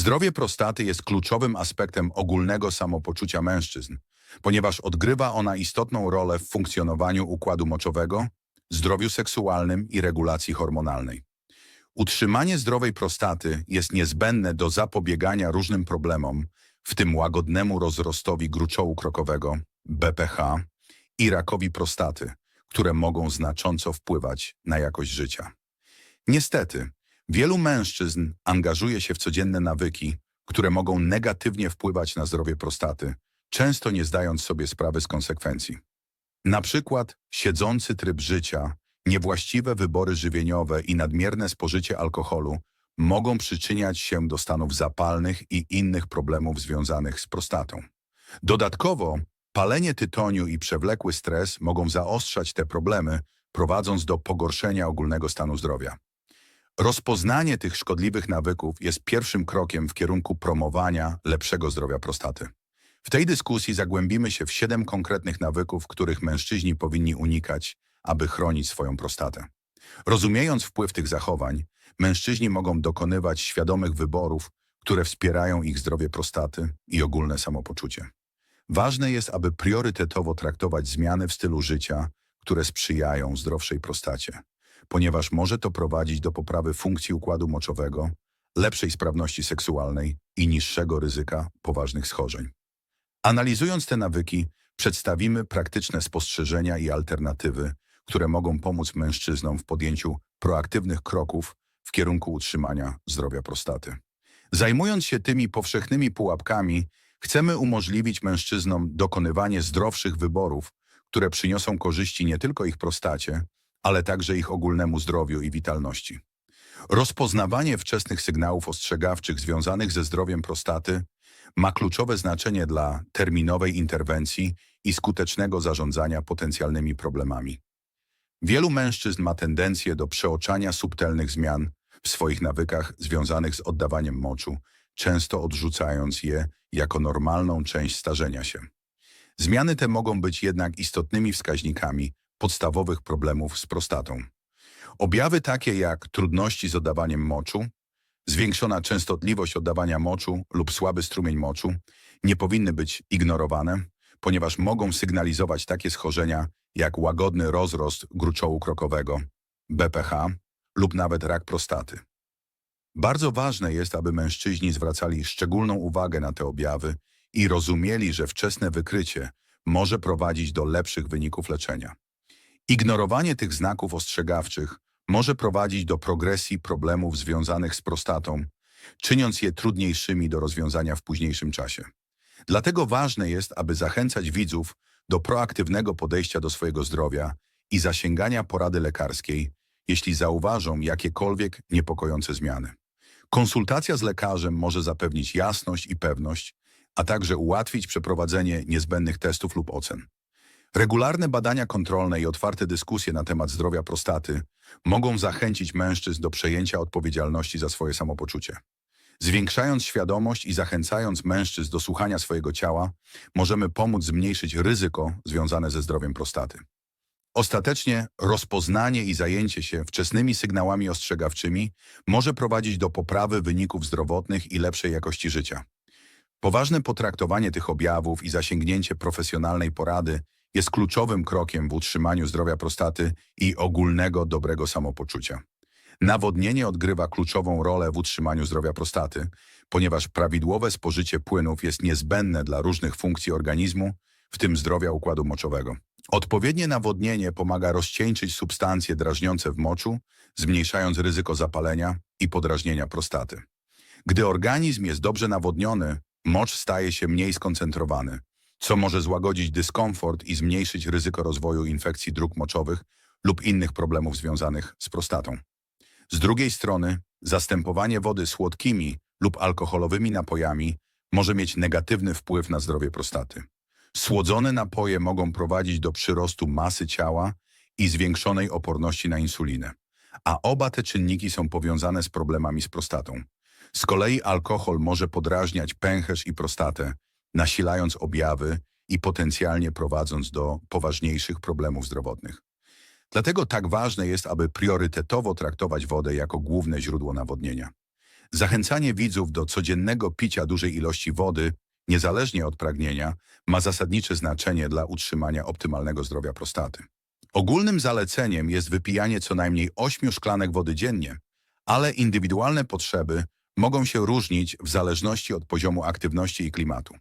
Zdrowie prostaty jest kluczowym aspektem ogólnego samopoczucia mężczyzn, ponieważ odgrywa ona istotną rolę w funkcjonowaniu układu moczowego, zdrowiu seksualnym i regulacji hormonalnej. Utrzymanie zdrowej prostaty jest niezbędne do zapobiegania różnym problemom, w tym łagodnemu rozrostowi gruczołu krokowego, BPH i rakowi prostaty, które mogą znacząco wpływać na jakość życia. Niestety, wielu mężczyzn angażuje się w codzienne nawyki, które mogą negatywnie wpływać na zdrowie prostaty, często nie zdając sobie sprawy z konsekwencji. Na przykład siedzący tryb życia, niewłaściwe wybory żywieniowe i nadmierne spożycie alkoholu mogą przyczyniać się do stanów zapalnych i innych problemów związanych z prostatą. Dodatkowo palenie tytoniu i przewlekły stres mogą zaostrzać te problemy, prowadząc do pogorszenia ogólnego stanu zdrowia. Rozpoznanie tych szkodliwych nawyków jest pierwszym krokiem w kierunku promowania lepszego zdrowia prostaty. W tej dyskusji zagłębimy się w siedem konkretnych nawyków, których mężczyźni powinni unikać, aby chronić swoją prostatę. Rozumiejąc wpływ tych zachowań, mężczyźni mogą dokonywać świadomych wyborów, które wspierają ich zdrowie prostaty i ogólne samopoczucie. Ważne jest, aby priorytetowo traktować zmiany w stylu życia, które sprzyjają zdrowszej prostacie, ponieważ może to prowadzić do poprawy funkcji układu moczowego, lepszej sprawności seksualnej i niższego ryzyka poważnych schorzeń. Analizując te nawyki, przedstawimy praktyczne spostrzeżenia i alternatywy, które mogą pomóc mężczyznom w podjęciu proaktywnych kroków w kierunku utrzymania zdrowia prostaty. Zajmując się tymi powszechnymi pułapkami, chcemy umożliwić mężczyznom dokonywanie zdrowszych wyborów, które przyniosą korzyści nie tylko ich prostacie, ale także ich ogólnemu zdrowiu i witalności. Rozpoznawanie wczesnych sygnałów ostrzegawczych związanych ze zdrowiem prostaty ma kluczowe znaczenie dla terminowej interwencji i skutecznego zarządzania potencjalnymi problemami. Wielu mężczyzn ma tendencję do przeoczania subtelnych zmian w swoich nawykach związanych z oddawaniem moczu, często odrzucając je jako normalną część starzenia się. Zmiany te mogą być jednak istotnymi wskaźnikami podstawowych problemów z prostatą. Objawy takie jak trudności z oddawaniem moczu, zwiększona częstotliwość oddawania moczu lub słaby strumień moczu nie powinny być ignorowane, ponieważ mogą sygnalizować takie schorzenia jak łagodny rozrost gruczołu krokowego, BPH lub nawet rak prostaty. Bardzo ważne jest, aby mężczyźni zwracali szczególną uwagę na te objawy i rozumieli, że wczesne wykrycie może prowadzić do lepszych wyników leczenia. Ignorowanie tych znaków ostrzegawczych może prowadzić do progresji problemów związanych z prostatą, czyniąc je trudniejszymi do rozwiązania w późniejszym czasie. Dlatego ważne jest, aby zachęcać widzów do proaktywnego podejścia do swojego zdrowia i zasięgania porady lekarskiej, jeśli zauważą jakiekolwiek niepokojące zmiany. Konsultacja z lekarzem może zapewnić jasność i pewność, a także ułatwić przeprowadzenie niezbędnych testów lub ocen. Regularne badania kontrolne i otwarte dyskusje na temat zdrowia prostaty mogą zachęcić mężczyzn do przejęcia odpowiedzialności za swoje samopoczucie. Zwiększając świadomość i zachęcając mężczyzn do słuchania swojego ciała, możemy pomóc zmniejszyć ryzyko związane ze zdrowiem prostaty. Ostatecznie rozpoznanie i zajęcie się wczesnymi sygnałami ostrzegawczymi może prowadzić do poprawy wyników zdrowotnych i lepszej jakości życia. Poważne potraktowanie tych objawów i zasięgnięcie profesjonalnej porady jest kluczowym krokiem w utrzymaniu zdrowia prostaty i ogólnego dobrego samopoczucia. Nawodnienie odgrywa kluczową rolę w utrzymaniu zdrowia prostaty, ponieważ prawidłowe spożycie płynów jest niezbędne dla różnych funkcji organizmu, w tym zdrowia układu moczowego. Odpowiednie nawodnienie pomaga rozcieńczyć substancje drażniące w moczu, zmniejszając ryzyko zapalenia i podrażnienia prostaty. Gdy organizm jest dobrze nawodniony, mocz staje się mniej skoncentrowany, co może złagodzić dyskomfort i zmniejszyć ryzyko rozwoju infekcji dróg moczowych lub innych problemów związanych z prostatą. Z drugiej strony, zastępowanie wody słodkimi lub alkoholowymi napojami może mieć negatywny wpływ na zdrowie prostaty. Słodzone napoje mogą prowadzić do przyrostu masy ciała i zwiększonej oporności na insulinę, a oba te czynniki są powiązane z problemami z prostatą. Z kolei alkohol może podrażniać pęcherz i prostatę, nasilając objawy i potencjalnie prowadząc do poważniejszych problemów zdrowotnych. Dlatego tak ważne jest, aby priorytetowo traktować wodę jako główne źródło nawodnienia. Zachęcanie widzów do codziennego picia dużej ilości wody, niezależnie od pragnienia, ma zasadnicze znaczenie dla utrzymania optymalnego zdrowia prostaty. Ogólnym zaleceniem jest wypijanie co najmniej 8 szklanek wody dziennie, ale indywidualne potrzeby mogą się różnić w zależności od poziomu aktywności i klimatu.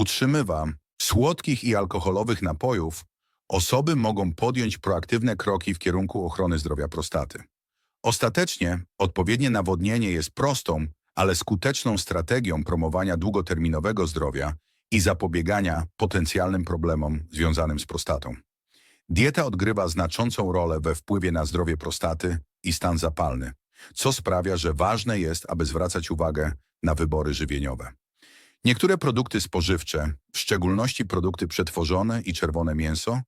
Utrzymywa słodkich i alkoholowych napojów osoby mogą podjąć proaktywne kroki w kierunku ochrony zdrowia prostaty. Ostatecznie odpowiednie nawodnienie jest prostą, ale skuteczną strategią promowania długoterminowego zdrowia i zapobiegania potencjalnym problemom związanym z prostatą. Dieta odgrywa znaczącą rolę we wpływie na zdrowie prostaty i stan zapalny, co sprawia, że ważne jest, aby zwracać uwagę na wybory żywieniowe. Niektóre produkty spożywcze, w szczególności produkty przetworzone i czerwone mięso,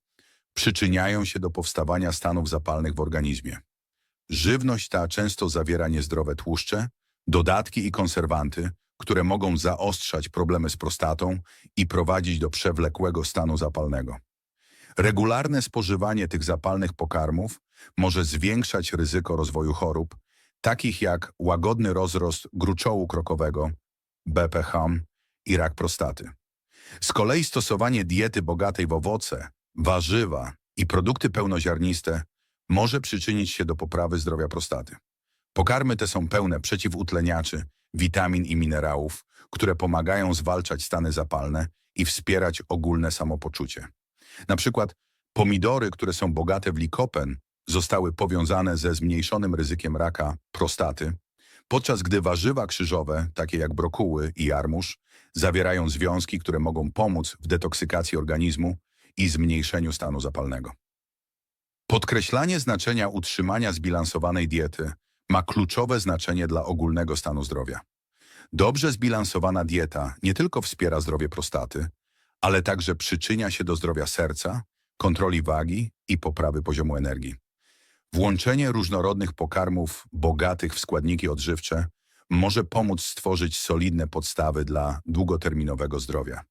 przyczyniają się do powstawania stanów zapalnych w organizmie. Żywność ta często zawiera niezdrowe tłuszcze, dodatki i konserwanty, które mogą zaostrzać problemy z prostatą i prowadzić do przewlekłego stanu zapalnego. Regularne spożywanie tych zapalnych pokarmów może zwiększać ryzyko rozwoju chorób, takich jak łagodny rozrost gruczołu krokowego, BPH i rak prostaty. Z kolei stosowanie diety bogatej w owoce, warzywa i produkty pełnoziarniste może przyczynić się do poprawy zdrowia prostaty. Pokarmy te są pełne przeciwutleniaczy, witamin i minerałów, które pomagają zwalczać stany zapalne i wspierać ogólne samopoczucie. Na przykład pomidory, które są bogate w likopen, zostały powiązane ze zmniejszonym ryzykiem raka prostaty, podczas gdy warzywa krzyżowe, takie jak brokuły i jarmuż, zawierają związki, które mogą pomóc w detoksykacji organizmu i zmniejszeniu stanu zapalnego. Podkreślanie znaczenia utrzymania zbilansowanej diety ma kluczowe znaczenie dla ogólnego stanu zdrowia. Dobrze zbilansowana dieta nie tylko wspiera zdrowie prostaty, ale także przyczynia się do zdrowia serca, kontroli wagi i poprawy poziomu energii. Włączenie różnorodnych pokarmów bogatych w składniki odżywcze może pomóc stworzyć solidne podstawy dla długoterminowego zdrowia.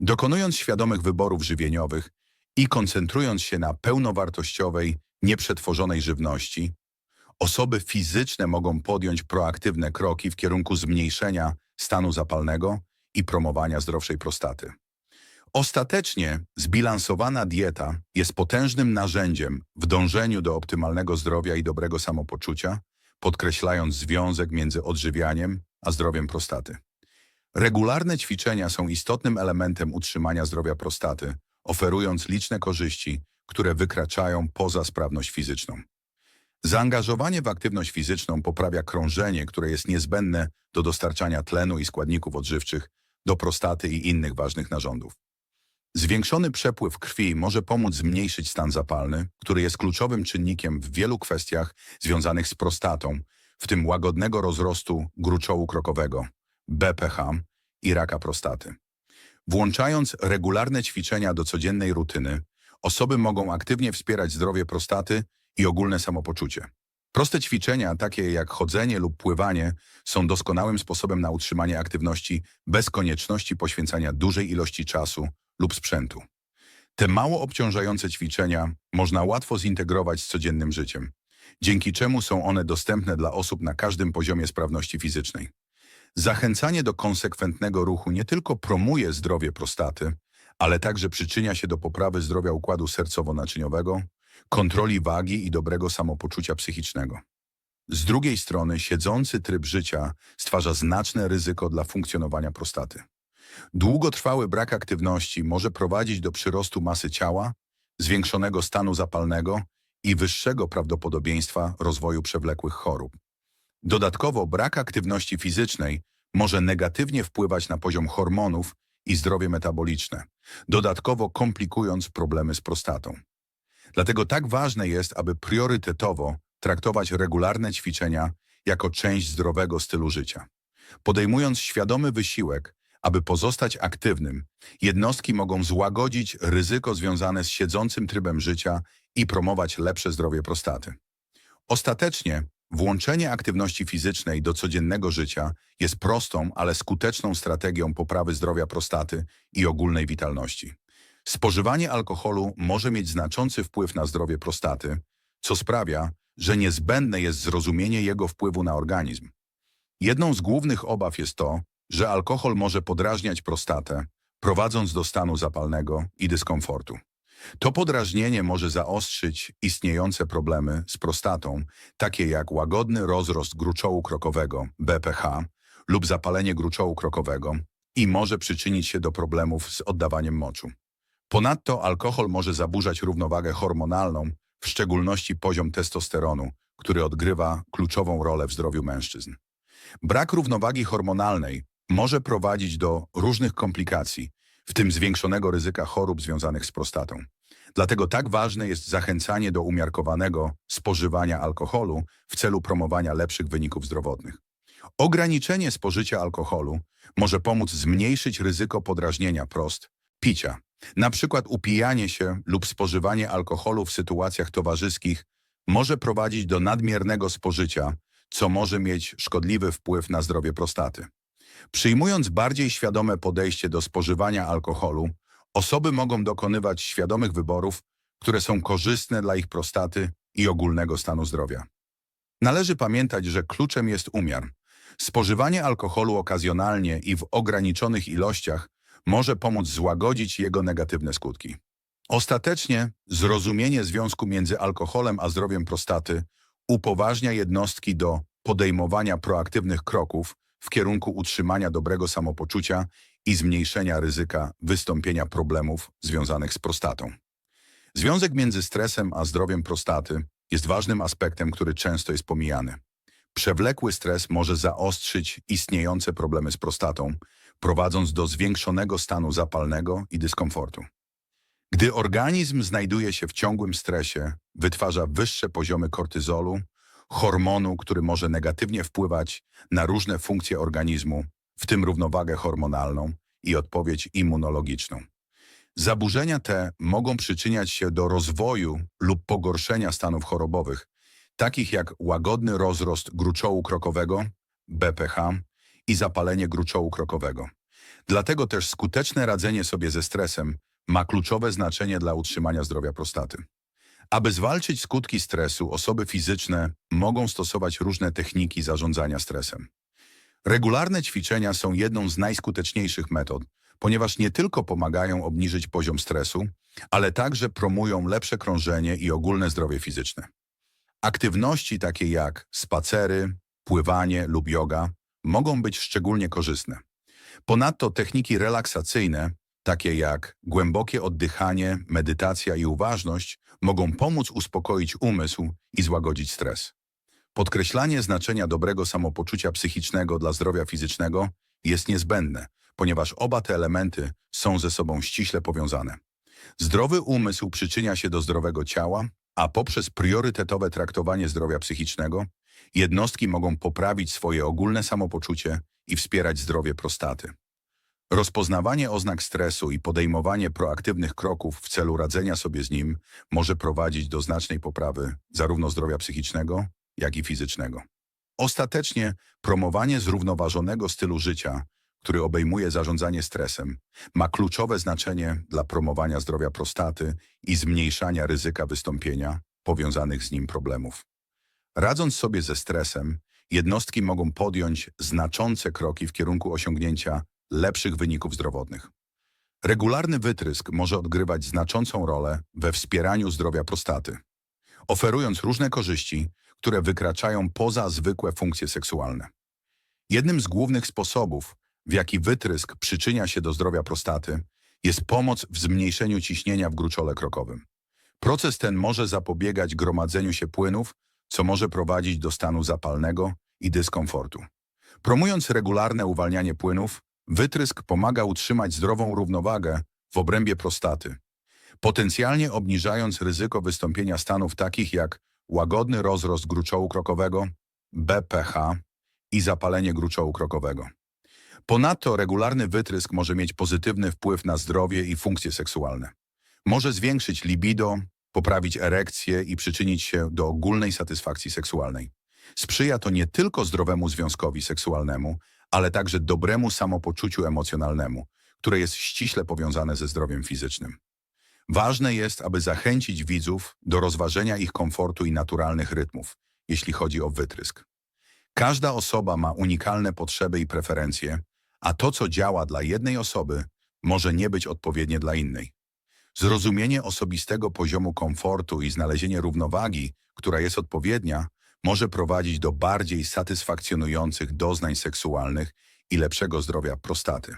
Dokonując świadomych wyborów żywieniowych i koncentrując się na pełnowartościowej, nieprzetworzonej żywności, osoby fizyczne mogą podjąć proaktywne kroki w kierunku zmniejszenia stanu zapalnego i promowania zdrowszej prostaty. Ostatecznie zbilansowana dieta jest potężnym narzędziem w dążeniu do optymalnego zdrowia i dobrego samopoczucia, podkreślając związek między odżywianiem a zdrowiem prostaty. Regularne ćwiczenia są istotnym elementem utrzymania zdrowia prostaty, oferując liczne korzyści, które wykraczają poza sprawność fizyczną. Zaangażowanie w aktywność fizyczną poprawia krążenie, które jest niezbędne do dostarczania tlenu i składników odżywczych do prostaty i innych ważnych narządów. Zwiększony przepływ krwi może pomóc zmniejszyć stan zapalny, który jest kluczowym czynnikiem w wielu kwestiach związanych z prostatą, w tym łagodnego rozrostu gruczołu krokowego, BPH i raka prostaty. Włączając regularne ćwiczenia do codziennej rutyny, osoby mogą aktywnie wspierać zdrowie prostaty i ogólne samopoczucie. Proste ćwiczenia, takie jak chodzenie lub pływanie, są doskonałym sposobem na utrzymanie aktywności bez konieczności poświęcania dużej ilości czasu lub sprzętu. Te mało obciążające ćwiczenia można łatwo zintegrować z codziennym życiem, dzięki czemu są one dostępne dla osób na każdym poziomie sprawności fizycznej. Zachęcanie do konsekwentnego ruchu nie tylko promuje zdrowie prostaty, ale także przyczynia się do poprawy zdrowia układu sercowo-naczyniowego, kontroli wagi i dobrego samopoczucia psychicznego. Z drugiej strony siedzący tryb życia stwarza znaczne ryzyko dla funkcjonowania prostaty. Długotrwały brak aktywności może prowadzić do przyrostu masy ciała, zwiększonego stanu zapalnego i wyższego prawdopodobieństwa rozwoju przewlekłych chorób. Dodatkowo brak aktywności fizycznej może negatywnie wpływać na poziom hormonów i zdrowie metaboliczne, dodatkowo komplikując problemy z prostatą. Dlatego tak ważne jest, aby priorytetowo traktować regularne ćwiczenia jako część zdrowego stylu życia. Podejmując świadomy wysiłek, aby pozostać aktywnym, jednostki mogą złagodzić ryzyko związane z siedzącym trybem życia i promować lepsze zdrowie prostaty. Ostatecznie włączenie aktywności fizycznej do codziennego życia jest prostą, ale skuteczną strategią poprawy zdrowia prostaty i ogólnej witalności. Spożywanie alkoholu może mieć znaczący wpływ na zdrowie prostaty, co sprawia, że niezbędne jest zrozumienie jego wpływu na organizm. Jedną z głównych obaw jest to, że alkohol może podrażniać prostatę, prowadząc do stanu zapalnego i dyskomfortu. To podrażnienie może zaostrzyć istniejące problemy z prostatą, takie jak łagodny rozrost gruczołu krokowego, BPH, lub zapalenie gruczołu krokowego i może przyczynić się do problemów z oddawaniem moczu. Ponadto alkohol może zaburzać równowagę hormonalną, w szczególności poziom testosteronu, który odgrywa kluczową rolę w zdrowiu mężczyzn. Brak równowagi hormonalnej może prowadzić do różnych komplikacji, w tym zwiększonego ryzyka chorób związanych z prostatą. Dlatego tak ważne jest zachęcanie do umiarkowanego spożywania alkoholu w celu promowania lepszych wyników zdrowotnych. Ograniczenie spożycia alkoholu może pomóc zmniejszyć ryzyko podrażnienia prost, picia. Na przykład upijanie się lub spożywanie alkoholu w sytuacjach towarzyskich może prowadzić do nadmiernego spożycia, co może mieć szkodliwy wpływ na zdrowie prostaty. Przyjmując bardziej świadome podejście do spożywania alkoholu, osoby mogą dokonywać świadomych wyborów, które są korzystne dla ich prostaty i ogólnego stanu zdrowia. Należy pamiętać, że kluczem jest umiar. Spożywanie alkoholu okazjonalnie i w ograniczonych ilościach może pomóc złagodzić jego negatywne skutki. Ostatecznie zrozumienie związku między alkoholem a zdrowiem prostaty upoważnia jednostki do podejmowania proaktywnych kroków w kierunku utrzymania dobrego samopoczucia i zmniejszenia ryzyka wystąpienia problemów związanych z prostatą. Związek między stresem a zdrowiem prostaty jest ważnym aspektem, który często jest pomijany. Przewlekły stres może zaostrzyć istniejące problemy z prostatą, prowadząc do zwiększonego stanu zapalnego i dyskomfortu. Gdy organizm znajduje się w ciągłym stresie, wytwarza wyższe poziomy kortyzolu, hormonu, który może negatywnie wpływać na różne funkcje organizmu, w tym równowagę hormonalną i odpowiedź immunologiczną. Zaburzenia te mogą przyczyniać się do rozwoju lub pogorszenia stanów chorobowych, takich jak łagodny rozrost gruczołu krokowego, BPH i zapalenie gruczołu krokowego. Dlatego też skuteczne radzenie sobie ze stresem ma kluczowe znaczenie dla utrzymania zdrowia prostaty. Aby zwalczyć skutki stresu, osoby fizyczne mogą stosować różne techniki zarządzania stresem. Regularne ćwiczenia są jedną z najskuteczniejszych metod, ponieważ nie tylko pomagają obniżyć poziom stresu, ale także promują lepsze krążenie i ogólne zdrowie fizyczne. Aktywności takie jak spacery, pływanie lub yoga mogą być szczególnie korzystne. Ponadto techniki relaksacyjne, takie jak głębokie oddychanie, medytacja i uważność, mogą pomóc uspokoić umysł i złagodzić stres. Podkreślanie znaczenia dobrego samopoczucia psychicznego dla zdrowia fizycznego jest niezbędne, ponieważ oba te elementy są ze sobą ściśle powiązane. Zdrowy umysł przyczynia się do zdrowego ciała, a poprzez priorytetowe traktowanie zdrowia psychicznego jednostki mogą poprawić swoje ogólne samopoczucie i wspierać zdrowie prostaty. Rozpoznawanie oznak stresu i podejmowanie proaktywnych kroków w celu radzenia sobie z nim może prowadzić do znacznej poprawy zarówno zdrowia psychicznego, jak i fizycznego. Ostatecznie promowanie zrównoważonego stylu życia, który obejmuje zarządzanie stresem, ma kluczowe znaczenie dla promowania zdrowia prostaty i zmniejszania ryzyka wystąpienia powiązanych z nim problemów. Radząc sobie ze stresem, jednostki mogą podjąć znaczące kroki w kierunku osiągnięcia lepszych wyników zdrowotnych. Regularny wytrysk może odgrywać znaczącą rolę we wspieraniu zdrowia prostaty, oferując różne korzyści, które wykraczają poza zwykłe funkcje seksualne. Jednym z głównych sposobów, w jaki wytrysk przyczynia się do zdrowia prostaty, jest pomoc w zmniejszeniu ciśnienia w gruczole krokowym. Proces ten może zapobiegać gromadzeniu się płynów, co może prowadzić do stanu zapalnego i dyskomfortu. Promując regularne uwalnianie płynów, wytrysk pomaga utrzymać zdrową równowagę w obrębie prostaty, potencjalnie obniżając ryzyko wystąpienia stanów takich jak łagodny rozrost gruczołu krokowego, BPH i zapalenie gruczołu krokowego. Ponadto regularny wytrysk może mieć pozytywny wpływ na zdrowie i funkcje seksualne. Może zwiększyć libido, poprawić erekcję i przyczynić się do ogólnej satysfakcji seksualnej. Sprzyja to nie tylko zdrowemu związkowi seksualnemu, ale także dobremu samopoczuciu emocjonalnemu, które jest ściśle powiązane ze zdrowiem fizycznym. Ważne jest, aby zachęcić widzów do rozważenia ich komfortu i naturalnych rytmów, jeśli chodzi o wytrysk. Każda osoba ma unikalne potrzeby i preferencje, a to, co działa dla jednej osoby, może nie być odpowiednie dla innej. Zrozumienie osobistego poziomu komfortu i znalezienie równowagi, która jest odpowiednia, może prowadzić do bardziej satysfakcjonujących doznań seksualnych i lepszego zdrowia prostaty.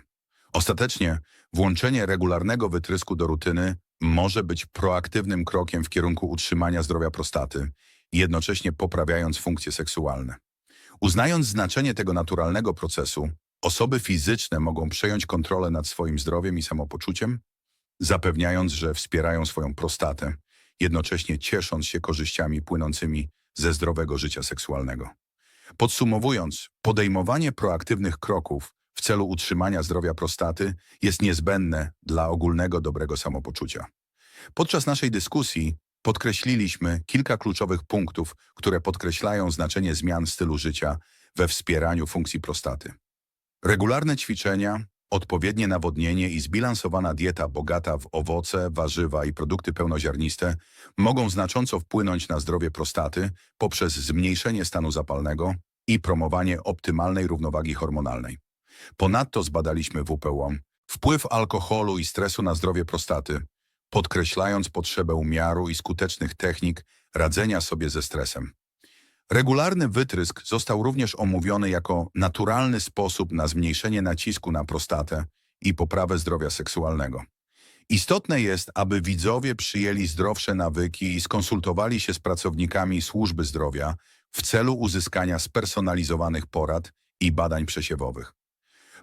Ostatecznie, włączenie regularnego wytrysku do rutyny może być proaktywnym krokiem w kierunku utrzymania zdrowia prostaty, jednocześnie poprawiając funkcje seksualne. Uznając znaczenie tego naturalnego procesu, osoby fizyczne mogą przejąć kontrolę nad swoim zdrowiem i samopoczuciem, zapewniając, że wspierają swoją prostatę, jednocześnie ciesząc się korzyściami płynącymi ze zdrowego życia seksualnego. Podsumowując, podejmowanie proaktywnych kroków w celu utrzymania zdrowia prostaty jest niezbędne dla ogólnego dobrego samopoczucia. Podczas naszej dyskusji podkreśliliśmy kilka kluczowych punktów, które podkreślają znaczenie zmian stylu życia we wspieraniu funkcji prostaty. Regularne ćwiczenia, odpowiednie nawodnienie i zbilansowana dieta bogata w owoce, warzywa i produkty pełnoziarniste mogą znacząco wpłynąć na zdrowie prostaty poprzez zmniejszenie stanu zapalnego i promowanie optymalnej równowagi hormonalnej. Ponadto zbadaliśmy WPO, wpływ alkoholu i stresu na zdrowie prostaty, podkreślając potrzebę umiaru i skutecznych technik radzenia sobie ze stresem. Regularny wytrysk został również omówiony jako naturalny sposób na zmniejszenie nacisku na prostatę i poprawę zdrowia seksualnego. Istotne jest, aby widzowie przyjęli zdrowsze nawyki i skonsultowali się z pracownikami służby zdrowia w celu uzyskania spersonalizowanych porad i badań przesiewowych.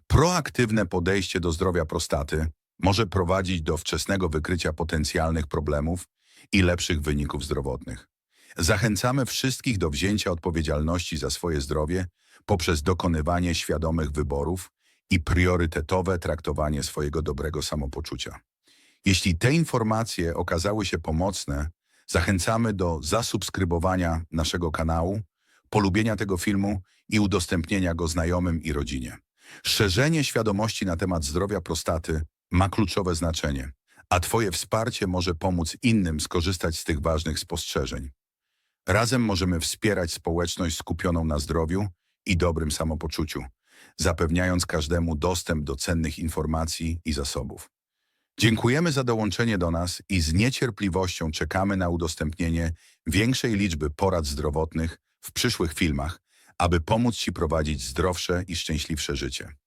Proaktywne podejście do zdrowia prostaty może prowadzić do wczesnego wykrycia potencjalnych problemów i lepszych wyników zdrowotnych. Zachęcamy wszystkich do wzięcia odpowiedzialności za swoje zdrowie poprzez dokonywanie świadomych wyborów i priorytetowe traktowanie swojego dobrego samopoczucia. Jeśli te informacje okazały się pomocne, zachęcamy do zasubskrybowania naszego kanału, polubienia tego filmu i udostępnienia go znajomym i rodzinie. Szerzenie świadomości na temat zdrowia prostaty ma kluczowe znaczenie, a Twoje wsparcie może pomóc innym skorzystać z tych ważnych spostrzeżeń. Razem możemy wspierać społeczność skupioną na zdrowiu i dobrym samopoczuciu, zapewniając każdemu dostęp do cennych informacji i zasobów. Dziękujemy za dołączenie do nas i z niecierpliwością czekamy na udostępnienie większej liczby porad zdrowotnych w przyszłych filmach, aby pomóc Ci prowadzić zdrowsze i szczęśliwsze życie.